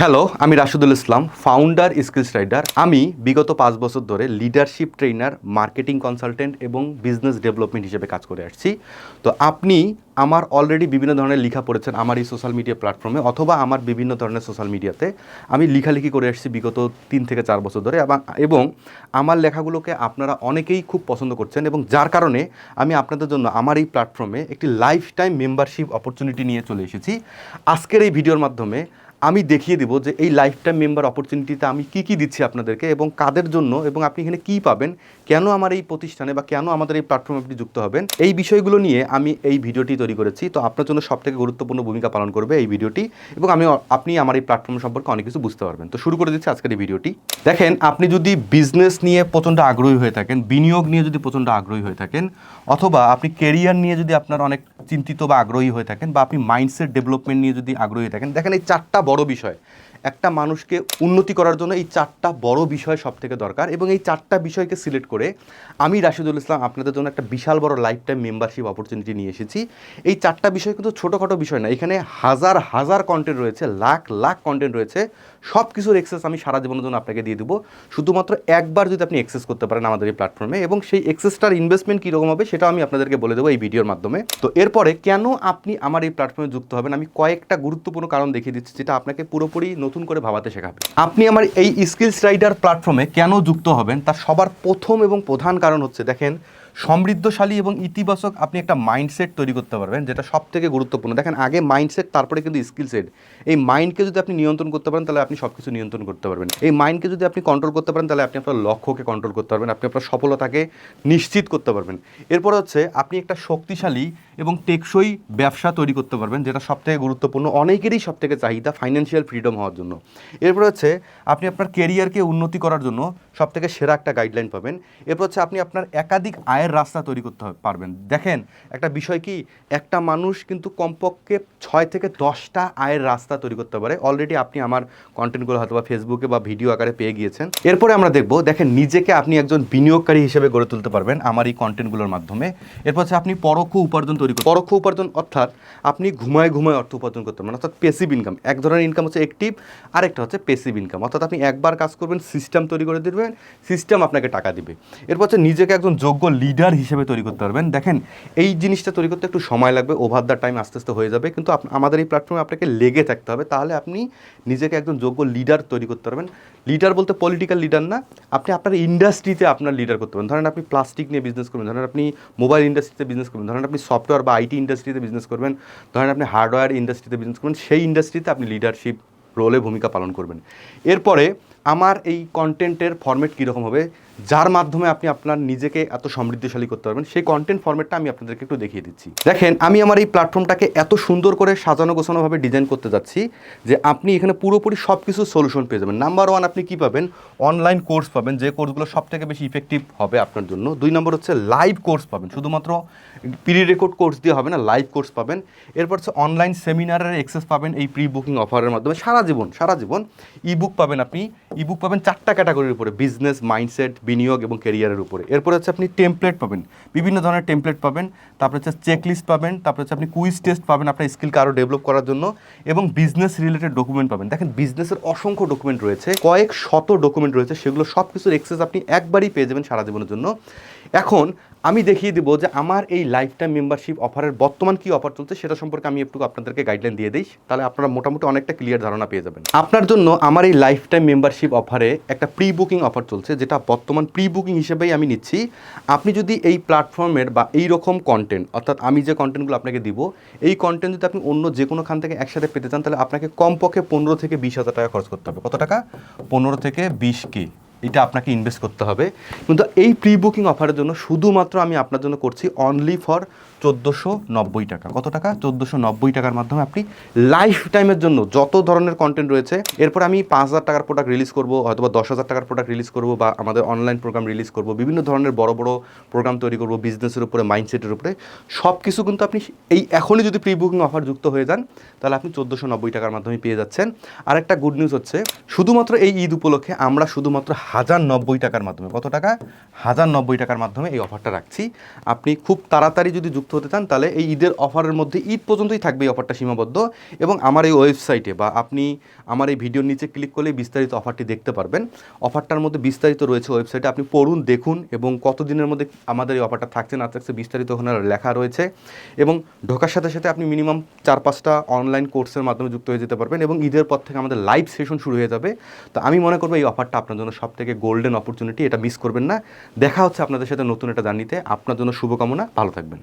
Hello আমি Rashidul Islam founder skills rider আমি বিগত পাঁচ বছর ধরে লিডারশিপ ট্রেনার মার্কেটিং কনসালটেন্ট এবং বিজনেস ডেভেলপমেন্ট হিসেবে কাজ করে আসছি। তো আপনি আমার অলরেডি বিভিন্ন ধরনের লেখা পড়েছেন আমার এই সোশ্যাল মিডিয়া প্ল্যাটফর্মে অথবা আমার বিভিন্ন ধরনের সোশ্যাল মিডিয়াতে আমি লেখালেখি করে আসছি বিগত তিন থেকে চার বছর ধরে এবং আমার লেখাগুলোকে আপনারা অনেকেই খুব পছন্দ করছেন এবং যার কারণে আমি আপনাদের জন্য আমার এই প্ল্যাটফর্মে একটি লাইফ টাইম মেম্বারশিপ অপরচুনিটি নিয়ে চলে এসেছি। আজকের এই ভিডিওর মাধ্যমে আমি দেখিয়ে দেবো যে এই লাইফ টাইম মেম্বার অপরচুনিটিতে আমি কি কি দিচ্ছি আপনাদেরকে এবং কাদের জন্য এবং আপনি এখানে কি পাবেন, কেন আমার এই প্রতিষ্ঠানে বা কেন আমাদের এই প্ল্যাটফর্মে আপনি যুক্ত হবেন, এই বিষয়গুলো নিয়ে আমি এই ভিডিওটি তৈরি করেছি। তো আপনার জন্য সব থেকে গুরুত্বপূর্ণ ভূমিকা পালন করবে এই ভিডিওটি এবং আমি আপনি আমার এই প্ল্যাটফর্ম সম্পর্কে অনেক কিছু বুঝতে পারবেন। তো শুরু করে দিচ্ছি আজকের এই ভিডিওটি। দেখেন, আপনি যদি বিজনেস নিয়ে প্রচণ্ড আগ্রহী হয়ে থাকেন, বিনিয়োগ নিয়ে যদি প্রচণ্ড আগ্রহী হয়ে থাকেন, অথবা আপনি কেরিয়ার নিয়ে যদি আপনার অনেক চিন্তিত বা আগ্রহী হয়ে থাকেন বা আপনি মাইন্ডসেট ডেভেলপমেন্ট নিয়ে যদি আগ্রহী থাকেন, দেখেন এই চারটা বড় বিষয়। একটা মানুষকে উন্নতি করার জন্য এই চারটা বড় বিষয় সব থেকে দরকার এবং এই চারটা বিষয়কে সিলেক্ট করে আমি রাশিদুল ইসলাম আপনাদের জন্য একটা বিশাল বড় লাইফ টাইম মেম্বারশিপ অপরচুনিটি নিয়ে এসেছি। এই চারটা বিষয় কিন্তু ছোটোখাটো বিষয় না, এখানে হাজার হাজার কন্টেন্ট রয়েছে, লাখ লাখ কন্টেন্ট রয়েছে সব কিছুর এক্সেস আমি সারা জীবনের জন্য আপনাকে দিয়ে দেবো। শুধুমাত্র একবার যদি আপনি এক্সেস করতে পারেন আমাদের এই প্ল্যাটফর্মে এবং সেই এক্সেসটার ইনভেস্টমেন্ট কীরকম হবে সেটাও আমি আপনাদেরকে বলে দেবো এই ভিডিওর মাধ্যমে। তো এরপরে কেন আপনি আমার এই প্ল্যাটফর্মে যুক্ত হবেন? আমি কয়েকটা গুরুত্বপূর্ণ কারণ দেখিয়ে দিচ্ছি, যেটা আপনাকে পুরোপুরি নতুন করে ভাবাতে শেখাবে। আপনি আমার এই স্কিলস রাইডার প্ল্যাটফর্মে কেন যুক্ত হবেন? তার সবার প্রথম এবং প্রধান কারণ হচ্ছে, দেখেন, সমৃদ্ধশালী এবং ইতিবাচক আপনি একটা মাইন্ডসেট তৈরি করতে পারবেন, যেটা সব থেকে গুরুত্বপূর্ণ। দেখেন, আগে মাইন্ডসেট তারপরে কিন্তু স্কিল সেট এই মাইন্ডকে যদি আপনি নিয়ন্ত্রণ করতে পারেন, তাহলে আপনি সব কিছু নিয়ন্ত্রণ করতে পারবেন। এই মাইন্ডকে যদি আপনি কন্ট্রোল করতে পারেন, তাহলে আপনি আপনার লক্ষ্যকে কন্ট্রোল করতে পারবেন, আপনি আপনার সফলতাকে নিশ্চিত করতে পারবেন। এরপর হচ্ছে, আপনি একটা শক্তিশালী এবং টেকসই ব্যবসা তৈরি করতে পারবেন, যেটা সব থেকে গুরুত্বপূর্ণ, অনেকেরই সব থেকে চাহিদা ফাইন্যান্সিয়াল ফ্রিডম হওয়ার জন্য। এরপর হচ্ছে, আপনি আপনার কেরিয়ারকে উন্নতি করার জন্য সব থেকে সেরা একটা গাইডলাইন পাবেন। এরপর হচ্ছে, আপনি আপনার একাধিক আয়ের রাস্তা তৈরি করতে পারবেন। দেখেন, একটা বিষয় কি, একটা মানুষ কিন্তু কমপক্ষে ছয় থেকে দশটা আয়ের রাস্তা তৈরি করতে পারে। অলরেডি আপনি আমার কন্টেন্টগুলো হয়তো বা ফেসবুকে বা ভিডিও আকারে পেয়ে গিয়েছেন। এরপরে আমরা দেখব, দেখেন, নিজেকে আপনি একজন বিনিয়োগকারী হিসেবে গড়ে তুলতে পারবেন আমার এই কন্টেন্টগুলোর মাধ্যমে। এরপর হচ্ছে, আপনি পরোক্ষ উপার্জন তৈরি করতে পরোক্ষ উপার্জন অর্থাৎ আপনি ঘুমায় ঘুমায় অর্থ উপার্জন করতে পারবেন, অর্থাৎ পেসিভ ইনকাম এক ধরনের ইনকাম হচ্ছে অ্যাক্টিভ আরেকটা হচ্ছে পেসিভ ইনকাম অর্থাৎ আপনি একবার কাজ করবেন সিস্টেম তৈরি করে দিবেন সিস্টেম আপনাকে টাকা দিবে। এরপর হচ্ছে নিজেকে একজন যোগ্য লিডার হিসেবে তৈরি করতে পারবেন। দেখেন, এই জিনিসটা তৈরি করতে একটু সময় লাগবে ওভার দ্য টাইম আস্তে আস্তে হয়ে যাবে, কিন্তু আমাদের এই প্ল্যাটফর্মে আপনাকে লেগে থাকতে হবে। তাহলে আপনি নিজেকে একজন যোগ্য লিডার তৈরি করতে পারবেন। লিডার বলতে পলিটিক্যাল লিডার না, আপনি আপনার ইন্ডাস্ট্রিতে আপনার লিডার করতে পারেন ধরেন আপনি প্লাস্টিক নিয়ে বিজনেস করবেন, ধরেন আপনি মোবাইল ইন্ডাস্ট্রিতে বিজনেস করবেন, ধরেন আপনি সফটওয়্যার বা আইটি ইন্ডাস্ট্রিতে বিজনেস করবেন, ধরেন আপনি হার্ডওয়্যার ইন্ডাস্ট্রিতে বিজনেস করবেন, সেই ইন্ডাস্ট্রিতে আপনি লিডারশিপ রোলে ভূমিকা পালন করবেন। এরপরে আমার এই কন্টেন্টের ফর্মেট কীরকম হবে? যার মাধ্যমে আপনি আপনার নিজেকে এত সমৃদ্ধশালী করতে পারবেন, সেই কন্টেন্ট ফর্মেটটা আমি আপনাদেরকে একটু দেখিয়ে দিচ্ছি। দেখেন, আমি আমার এই প্ল্যাটফর্মটাকে এত সুন্দর করে সাজানো গোছানোভাবে ডিজাইন করতে যাচ্ছি যে আপনি এখানে পুরোপুরি সব কিছু সলিউশন পেয়ে যাবেন। নাম্বার ওয়ান আপনি কী পাবেন? অনলাইন কোর্স পাবেন, যে কোর্সগুলো সব থেকে বেশি ইফেক্টিভ হবে আপনার জন্য। দুই নম্বর হচ্ছে লাইভ কোর্স পাবেন। শুধুমাত্র প্রি রেকর্ড কোর্স দিয়ে হবে না লাইভ কোর্স পাবেন। এরপর হচ্ছে অনলাইন সেমিনারের অ্যাক্সেস পাবেন এই প্রি বুকিং অফারের মাধ্যমে। সারা জীবন সারা জীবন ইবুক পাবেন আপনি। ইবুক পাবেন চারটা ক্যাটাগরির উপরে বিজনেস মাইন্ডসেট বিনিয়োগ এবং কেরিয়ারের উপরে। এরপর হচ্ছে আপনি টেমপ্লেট পাবেন। বিভিন্ন ধরনের টেমপ্লেট পাবেন। তারপরে হচ্ছে চেকলিস্ট পাবেন। তারপরে হচ্ছে আপনি কুইজ টেস্ট পাবেন আপনার স্কিলকে আরও ডেভেলপ করার জন্য এবং বিজনেস রিলেটেড ডকুমেন্ট পাবেন। দেখেন বিজনেসের অসংখ্য ডকুমেন্ট রয়েছে, কয়েক শত ডকুমেন্ট রয়েছে, সেগুলো সব কিছুর এক্সেস আপনি একবারই পেয়ে যাবেন সারা জীবনের জন্য। এখন আমি দেখিয়ে দেবো যে আমার এই লাইফ টাইম মেম্বারশিপ অফারের বর্তমান কি অফার চলছে, সেটা সম্পর্কে আমি একটু আপনাদেরকে গাইডলাইন দিয়ে দিই। তাহলে আপনারা মোটামুটি অনেকটা ক্লিয়ার ধারণা পেয়ে যাবেন। আপনার জন্য আমার এই লাইফ টাইম মেম্বারশিপ অফারে একটা প্রি বুকিং অফার চলছে, যেটা বর্তমান প্রি বুকিং হিসেবেই আমি নিচ্ছি। আপনি যদি এই প্ল্যাটফর্মের বা এই রকম কন্টেন্ট অর্থাৎ আমি যে কন্টেন্টগুলো আপনাকে দিব, এই কন্টেন্ট যদি আপনি অন্য যে কোনো খান থেকে একসাথে পেতে চান, তাহলে আপনাকে কমপক্ষে পনেরো থেকে বিশ হাজার টাকা খরচ করতে হবে। কত টাকা? পনেরো থেকে বিশ কে এটা আপনাকে ইনভেস্ট করতে হবে। কিন্তু এই প্রি বুকিং অফারের জন্য শুধুমাত্র আমি আপনার জন্য করছি অনলি ফর চোদ্দোশো নব্বই টাকা। কত টাকা? চোদ্দোশো নব্বই টাকার মাধ্যমে আপনি লাইফ টাইমের জন্য যত ধরনের কন্টেন্ট রয়েছে, এরপর আমি পাঁচ হাজার টাকার প্রোডাক্ট রিলিজ করব হয়তো বা দশ হাজার টাকার প্রোডাক্ট রিলিজ করব বা আমাদের অনলাইন প্রোগ্রাম রিলিজ করব, বিভিন্ন ধরনের বড় বড় প্রোগ্রাম তৈরি করব বিজনেসের উপরে মাইন্ডসেটের উপরে। সব কিছু কিন্তু আপনি এই এখনই যদি প্রি বুকিং অফার যুক্ত হয়ে যান, তাহলে আপনি চোদ্দোশো নব্বই টাকার মাধ্যমে পেয়ে যাচ্ছেন। আর একটা গুড নিউজ হচ্ছে, শুধুমাত্র এই ঈদ উপলক্ষে আমরা শুধুমাত্র হাজার নব্বই টাকার মাধ্যমে, কত টাকা? হাজার নব্বই টাকার মাধ্যমে এই অফারটা রাখছি। আপনি খুব তাড়াতাড়ি যদি যুক্ত অন্তর্ভুক্ত হতে চান, তাহলে এই ঈদের অফারের মধ্যে ঈদ পর্যন্তই থাকবে এই অফারটা সীমাবদ্ধ। এবং আমার এই ওয়েবসাইটে বা আপনি আমার এই ভিডিওর নিচে ক্লিক করলে বিস্তারিত অফারটি দেখতে পারবেন। অফারটার মধ্যে বিস্তারিত রয়েছে ওয়েবসাইটে, আপনি পড়ুন, দেখুন এবং কতদিনের মধ্যে আমাদের এই অফারটা থাকছে, না থাকছে বিস্তারিত ওখানে লেখা রয়েছে। এবং ঢোকার সাথে সাথে আপনি মিনিমাম চার পাঁচটা অনলাইন কোর্সের মাধ্যমে যুক্ত হয়ে যেতে পারবেন এবং ঈদের পর থেকে আমাদের লাইভ সেশন শুরু হয়ে যাবে। তো আমি মনে করব এই অফারটা আপনার জন্য সব থেকে গোল্ডেন অপরচুনিটি, এটা মিস করবেন না। দেখা হচ্ছে আপনাদের সাথে নতুন এটা জার্নিতে। আপনার জন্য শুভকামনা, ভালো থাকবেন।